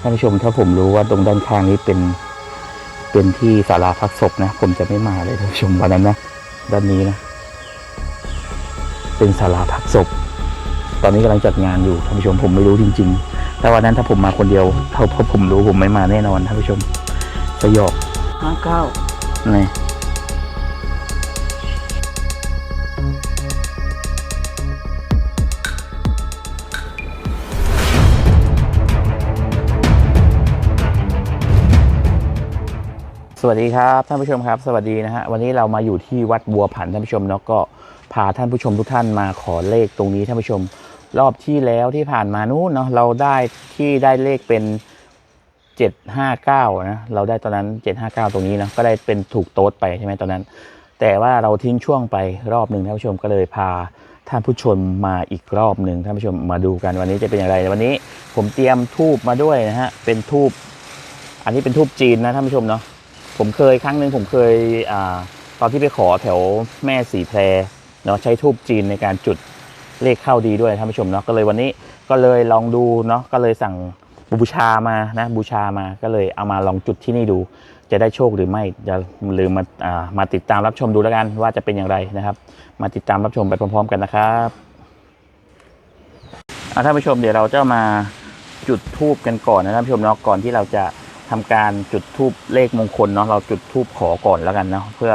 ท่านผู้ชมถ้าผมรู้ว่าตรงด้านข้างนี้เป็น เป็นที่ศาลาพักศพนะ ผมจะไม่มาเลยท่านผู้ชมวันนั้นนะด้านนี้นะ เป็นศาลาพักศพ ตอนนี้กำลังจัดงานอยู่ท่านผู้ชมผมไม่รู้จริง ๆ แต่วันนั้นถ้าผมมาคนเดียวถ้าถ้าผมรู้ผมไม่มาแน่นอนท่านผู้ชมสยบห้าเก้านี่ วัสดีครับท่านผู้ชมครับ สวัสดีนะฮะวันนี้เรามาอยู่ที่วัดบัวผันท่านผู้ชมเนาะก็พาท่านผู้ชมทุกท่านมาขอเลขตรงนี้ท่านผู้ชม รอบที่แล้วที่ผ่านมานู้นเนาะเราได้ที่ได้เลขเป็นเจ็ดห้าเก้านะเราได้ตอนนั้นเจ็ดห้าเก้าตรงนี้นะก็ได้เป็นถูกโต๊ดไปใช่ไหมตอนนั้น แต่ว่าเราทิ้งช่วงไปรอบหนึ่งท่านผู้ชมก็เลยพาท่านผู้ชมมาอีกรอบหนึ่งท่านผู้ชมมาดูกันวันนี้จะเป็นอย่างไรวันนี้ผมเตรียมทูบมาด้วยนะฮะเป็นทูบอันนี้เป็นทูบจีนนะท่านผู้ชมเนาะ ผมเคยครั้งหนึ่งผมเคยอตอนที่ไปขอแถวแม่สีแพรเนาะใช้ทูบจีนในการจุดเลขเข้าดีด้วยท่านผู้ชมเนาะก็เลยวันนี้ก็เลยลองดูเนาะก็เลยสั่งบูชามานะบูชามาก็เลยเอามาลองจุดที่นี่ดู จะได้โชคหรือไม่จะหรือมาอ่ามาติดตามรับชมดูแล้วกันว่าจะเป็นอย่างไรนะครับ มาติดตามรับชมไปพร้อม ๆ กันนะครับอะท่านผู้ชมเดี๋ยวเราจะมาจุดทูบกันก่อนนะท่านผู้ชมเนาะก่อนที่เราจะ ทำการจุดทูบเลขมงคลเนาะเราจุดทูบขอก่อนแล้วกันเนาะเพื่อ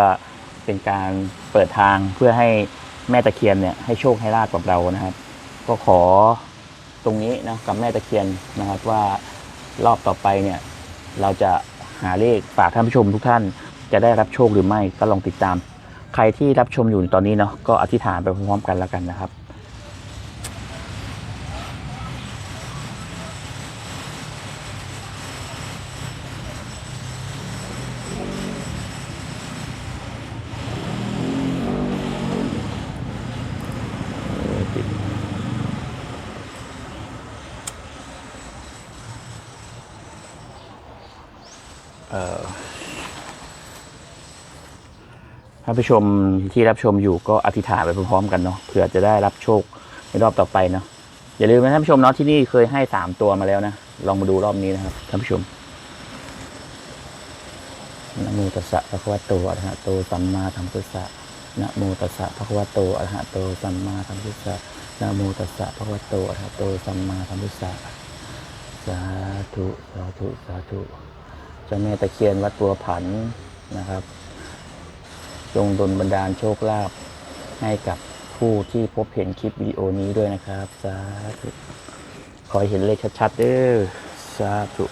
เป็นการเปิดทางเพื่อให้แม่ตะเคียนเนี่ยให้โชคให้ลาบกับเรานะครับ ก็ขอตรงนี้นะกับแม่ตะเคียนนะครับว่ารอบต่อไปเนี่ยเราจะหาเลขฝากท่านผู้ชมทุกท่านจะได้รับโชคหรือไม่ก็ลองติดตาม ใครที่รับชมอยู่ตอนนี้เนาะก็อธิษฐานไปพร้อมๆกันแล้วกันนะครับ ท่านผู้ชมที่รับชมอยู่ก็อธิษฐานไปพร้อมๆกันเนาะเผื่อจะได้รับโชคในรอบต่อไปเนาะอย่าลืมนะท่านผู้ชมเนาะที่นี่เคยให้สามตัวมาแล้วนะลองมาดูรอบนี้นะครับท่านผู้ชมนะโมตัสสะภะคะวะโตอะระหะโตสัมมาสัมพุทธะนะโมตัสสะภะคะวะโตอะระหะโตสัมมาสัมพุทธะนะโมตัสสะภะคะวะโตอะระหะโตสัมมาสัมพุทธัสสะสาธุสาธุสาธุ จ้าแม่ตะเคียนวัดบัวผันนะครับ จงดลบันดาลโชคลาภให้กับผู้ที่พบเห็นคลิปวิดีโอนี้ด้วยนะครับสาธุขอเห็นเลขชัดๆเด้อสาธุ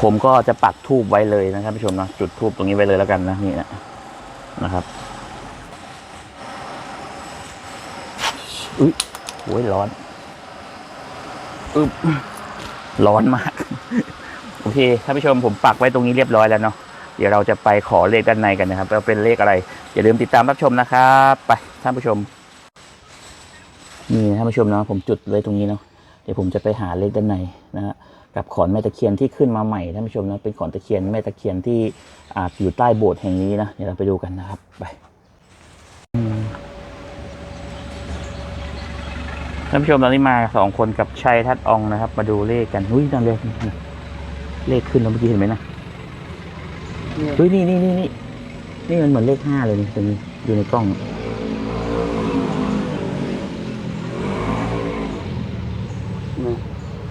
ผมก็จะปักทูบไว้เลยนะครับผู้ชมนะจุดทูบตรงนี้ไว้เลยแล้วกันนะนี่นะนะครับอุ้ยโอ้ยร้อนอึบร้อนมาก เคท่านผู้ชมผมปักไว้ตรงนี้เรียบร้อยแล้วเนาะเดี๋ยวเราจะไปขอเลขด้านในกันนะครับว่าเป็นเลขอะไร อย่าลืมติดตามรับชมนะครับไปท่านผู้ชมนี่ท่านผู้ชมเนาะผมจุดไว้ตรงนี้เนาะเดี๋ยวผมจะไปหาเลขด้านในนะฮะกับขอนแม่ตะเคียนที่ขึ้นมาใหม่ท่านผู้ชมนะเป็นขอนตะเคียนแม่ตะเคียนที่อาอยู่ใต้โบสถ์แห่งนี้นะเดี๋ยวเราไปดูกันนะครับไปท่านผู้ชมตอนนี้มาสองคนกับชัยทัดอองนะครับ มาดูเลขกันอุ้ยนั่นเลย เลขขึ้นแล้วเมื่อกี้เห็นไหมนะเนี่ยเฮ้ยนี่นี่นี่นี่นี่มันเหมือนเลขห้าเลยนี่ตรงนี้อยู่ในกล้องเนี่ย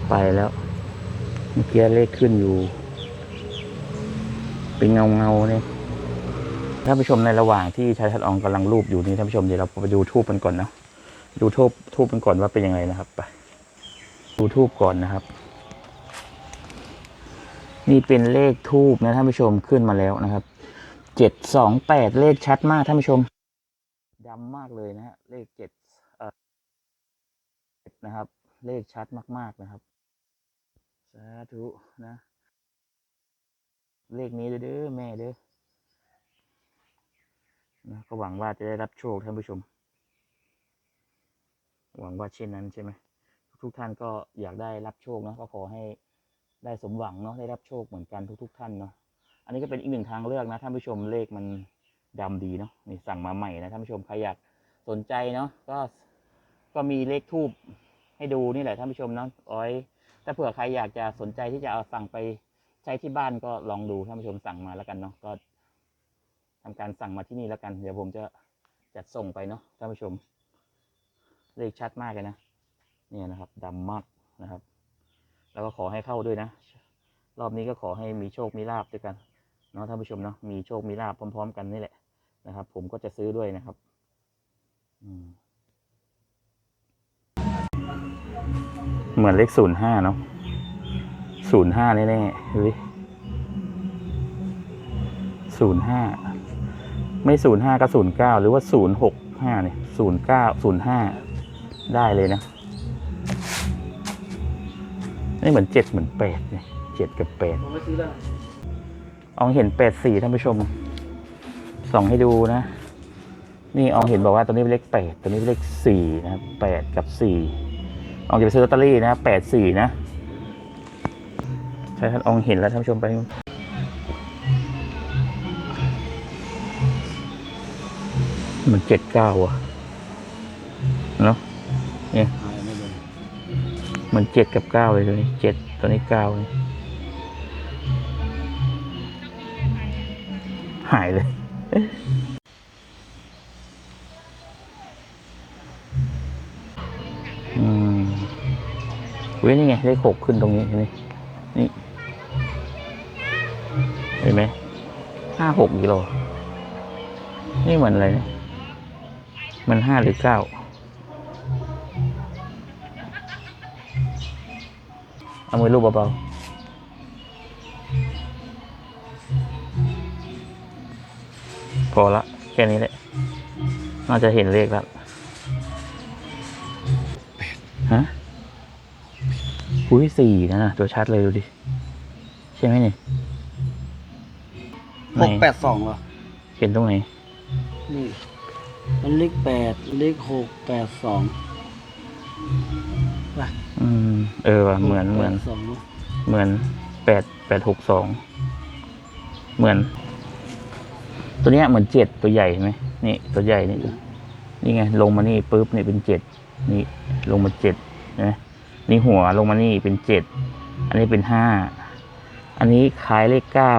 ไปแล้ว เมื่อกี้เลขขึ้นอยู่ เป็นเงาเงาๆเนี่ยท่านผู้ชมในระหว่างที่ชายทัดอองกำลังรูปอยู่นี่ท่านผู้ชมเดี๋ยวเราไปดูทูบกันก่อนเนาะดูทูบทูบกันก่อนว่าเป็นยังไงนะครับไปดูทูบก่อนนะครับ นี่เป็นเลขทูบนะท่านผู้ชมขึ้นมาแล้วนะครับเจ็ดสองแปดเลขชัดมากท่านผู้ชมดำมากเลยนะฮะเลขเจ็ดเอ่อนะครับ เลขชัดมาก ๆนะครับสาธุนะ เลขนี้เด้อแม่เด้อนะก็หวังว่าจะได้รับโชคท่านผู้ชม หวังว่าเช่นนั้นใช่ไหมทุกท่านก็อยากได้รับโชคนะก็ขอให้ ได้สมหวังเนาะได้รับโชคเหมือนกันทุก ๆ ท่านเนาะอันนี้ก็เป็นอีกหนึ่งทางเลือกนะท่านผู้ชมเลขมันดำดีเนาะนี่สั่งมาใหม่นะท่านผู้ชมใครอยากสนใจเนาะก็ก็มีเลขทูบให้ดูนี่แหละท่านผู้ชมเนาะอ้อยถ้าเผื่อใครอยากจะสนใจที่จะเอาสั่งไปใช้ที่บ้านก็ลองดูท่านผู้ชมสั่งมาแล้วกันเนาะก็ทำการสั่งมาที่นี่แล้วกันเดี๋ยวผมจะจัดส่งไปเนาะท่านผู้ชม เลขชัดมากเลยนะเนี่ยนะครับดำมากนะครับ แล้วก็ขอให้เข้าด้วยนะ รอบนี้ก็ขอให้มีโชคมีลาบด้วยกันเนาะท่านผู้ชมเนาะมีโชคมีลาบพร้อม ๆ กันนี่แหละนะครับ ผมก็จะซื้อด้วยนะครับ อืมเหมือนเลขศูนย์ห้าเนาะศูนย์ห้าแน่ๆเฮ้ยศูนย์ห้าไม่ศูนย์ห้าก็ศูนย์เก้าหรือว่าศูนย์หกห้าเนี่ยศูนย์เก้าศูนย์ห้าได้เลยนะ นี่เหมือนเจ็ดเหมือนแปดเนี่ยเจ็ดกับแปดผมไม่ซื้อแล้วอองเห็นแปดสี่ท่านผู้ชมส่องให้ดูนะ นี่อองเห็นบอกว่าตัวนี้เป็นเลขแปดตัวนี้เป็นเลขสี่นะครับแปดกับสี่อองจะไปซื้อลอตเตอรี่นะแปดสี่นะใช่ท่านอองเห็นแล้วท่านผู้ชมไปเหมันเจ็ดเก้าอะเนาะเนี่ย มันเจ็ดกับเก้าเลยตัวนี้เจ็ดตัวนี้เก้าหายเลยอืมเว้ยนี่ไงเลขหกขึ้นตรงนี้นไหมนี่เห็นไหมห้าหกกิโลนี่เหมือนอะไรเนี่ยมันห้าหรือเก้า เอามือลูบเบาๆพอละแค่นี้แหละน่าจะเห็นเลขแล้วฮะหุ้ยสี่นะนะตัวชัดเลยดูดิ ใช่ไหมเนี่ยหกแปดสองเหรอ เห็นตรงไหน นี่ มันเลขแปดเลขหกแปดสอง ป่ะอืมเออว่ะเหมือนเหมือน สองเหมือนแปดแปดหกสองเหมือน ตัวเนี้ยเหมือนเจ็ดตัวใหญ่เห็นไหมนี่ตัวใหญ่นี่นี่ไงลงมานี่ปุ๊บนี่เป็นเจ็ดนี่ลงมาเจ็ดนะนี่หัวลงมานี่เป็นเจ็ดอันนี้เป็นห้าอันนี้คล้ายเลขเก้า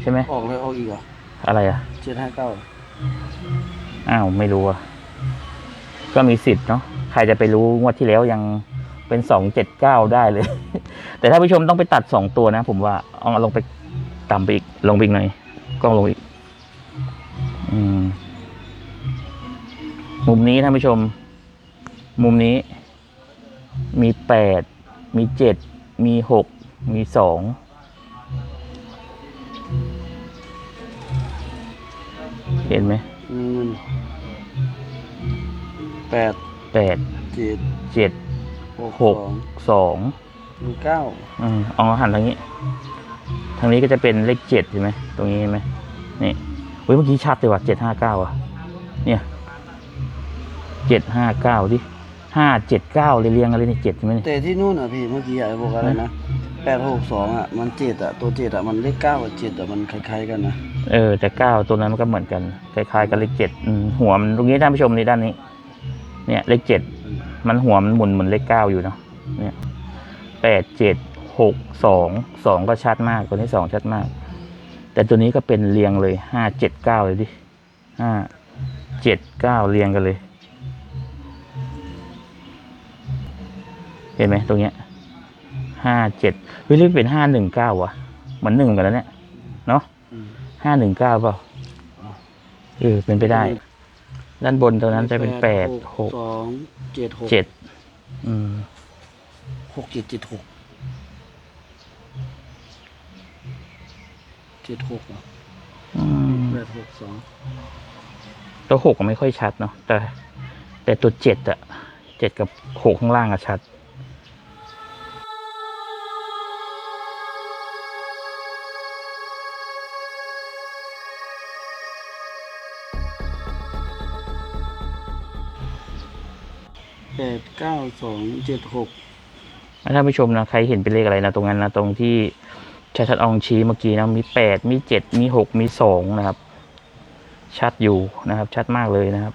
ใช่ไหมออกเลยออกอีกเหรออะไรอะเจ็ดห้าเก้าอ้าวไม่รู้อะก็มีสิทธิ์เนาะใครจะไปรู้งวดที่แล้วยัง เป็นสองเจ็ดเก้าได้เลย แต่ถ้าผู้ชมต้องไปตัดสองตัวนะ ผมว่าเอาลงไปต่ำไปอีกลงไปอีกหน่อยกล้องลงอีก อืม มุมนี้ท่านผู้ชม มุมนี้ มีแปดมีเจ็ดมีหกมีสองเห็นไหมอืมแปดแปดเจ็ดเจ็ด หกหกสองสองหนึ่งเก้าอืมเอาหันทางนี้ ทางนี้ก็จะเป็นเลขเจ็ดใช่ไหมตรงนี้เห็นไหมนี่เฮ้ยเมื่อกี้ชัดเลยว่ะเจ็ดห้าเก้าอะ เนี่ยเจ็ดห้าเก้าดิห้าเจ็ดเก้าเรียงๆอะไรนี่เจ็ดใช่ไหมเนี่ยแต่ที่นู่นอะพี่เมื่อกี้อะบอกอะไรนะแปดหกสองอะมันเจ็ดอะตัวเจ็ดอะมันเลขเก้ากับเจ็ดอะมันคล้ายๆกันนะ เออแต่เก้าตัวนั้นมันก็เหมือนกัน คล้ายๆกับเลขเจ็ดอืมหัวมันตรงนี้ท่านผู้ชมในด้านนี้ เนี่ยเลขเจ็ดมันหัวมันหมุนเหมือนเลขเก้าอยู่เนาะเนี่ยแปดเจ็ดหกสองสองก็ชัดมากตัวนี้สองชัดมาก แต่ตัวนี้ก็เป็นเรียงเลยห้าเจ็ดเก้าเลยดิห้าเจ็ดเก้าเรียงกันเลย เห็นไหมตรงเนี้ยห้าเจ็ดเฮ้ยเรียกเป็นห้าหนึ่งเก้าวะเหมือนหนึ่งกันแล้วเนี่ยเนาะห้าหนึ่งเก้าเปล่าเออเป็นไปได้ ด้านบนตัวนั้นจะเป็นแปดหกสองเจ็ดหกเจ็ดอืมหกเจ็ดเจ็ดหกเจ็ดหกเหรออืมแปดหกสองตัวหกไม่ค่อยชัดเนาะแต่ แต่ตัวเจ็ดอะเจ็ดกับหกข้างล่างอะชัด ดเก้าสองเจ็ดหกท่านผู้ชมนะใครเห็นเป็นเลขอะไรนะตรงนั้นนะตรงที่ชัดชัดองชี้เมื่อกี้นะมีแปดมีเจ็ดมีหกมีสองนะครับ ชัดอยู่นะครับ ชัดมากเลยนะครับ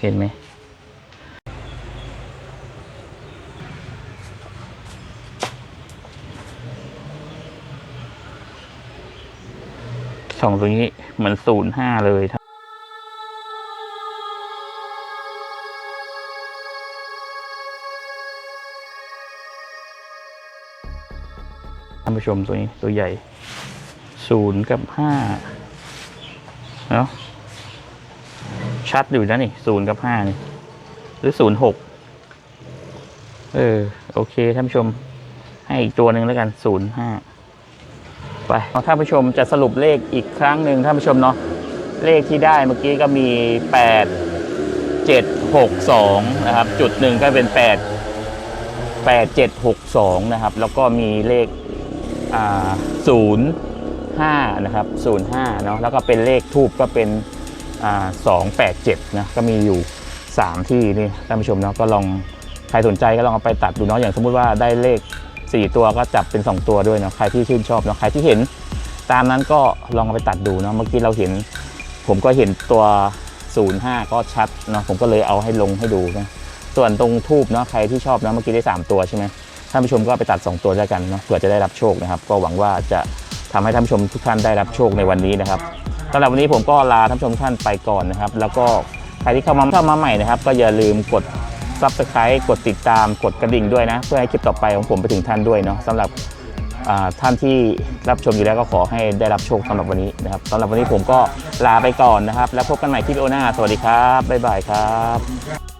เห็นไหมสองตรงนี้เหมือนศูนย์ห้าเลย ผู้ชมตัวนี้ตัวใหญ่ศูนย์กับห้าเนาะชัดอยู่นะนี่ศูนย์กับห้านี่ หรือศูนย์หกเออ โอเคท่านผู้ชม ให้อีกตัวหนึ่งแล้วกันศูนย์ห้าไปท่านผู้ชมจะสรุปเลขอีกครั้งหนึ่งท่านผู้ชมเนาะเลขที่ได้เมื่อกี้ก็มีแปดเจ็ดหกสองนะครับ จุดหนึ่งก็เป็นแปดแปดเจ็ดหกสองนะครับ แล้วก็มีเลข ศูนย์ห้านะครับศูนย์ห้าเนาะแล้วก็เป็นเลขทูบก็เป็นอ่าสองแปดเจ็ดนะก็มีอยู่สามที่นี่ท่านผู้ชมเนาะก็ลองใครสนใจก็ลองเอาไปตัดดูเนาะอย่างสมมุติว่าได้เลข 4 ตัวก็จับเป็น 2 ตัวด้วยเนาะใครที่ชื่นชอบเนาะใครที่เห็นตามนั้นก็ลองเอาไปตัดดูเนาะเมื่อกี้เราเห็น ผมก็เห็นตัว 05 ก็ชัดเนาะผมก็เลยเอาให้ลงให้ดูนะส่วนตรงทูบเนาะใครที่ชอบเนาะเมื่อกี้ได้ 3 ตัวใช่ไหม ท่านผู้ชมก็ไปตัด 2 ตัวด้วยกันเนาะเผื่อจะได้รับโชคนะครับ ก็หวังว่าจะทำให้ท่านผู้ชมทุกท่านได้รับโชคในวันนี้นะครับสำหรับวันนี้ผมก็ลาท่านผู้ชมทุกท่านไปก่อนนะครับ แล้วก็ใครที่เข้ามาเข้ามาใหม่นะครับ ก็อย่าลืมกด subscribe กดติดตามกดกระดิ่งด้วยนะ เพื่อให้คลิปต่อไปของผมไปถึงท่านด้วยเนาะสำหรับท่านที่รับชมอยู่แล้วก็ขอให้ได้รับโชคสำหรับวันนี้นะครับสำหรับวันนี้ผมก็ลาไปก่อนนะครับ แล้วพบกันใหม่คลิปโอหน้า สวัสดีครับ บ๊ายบายครับ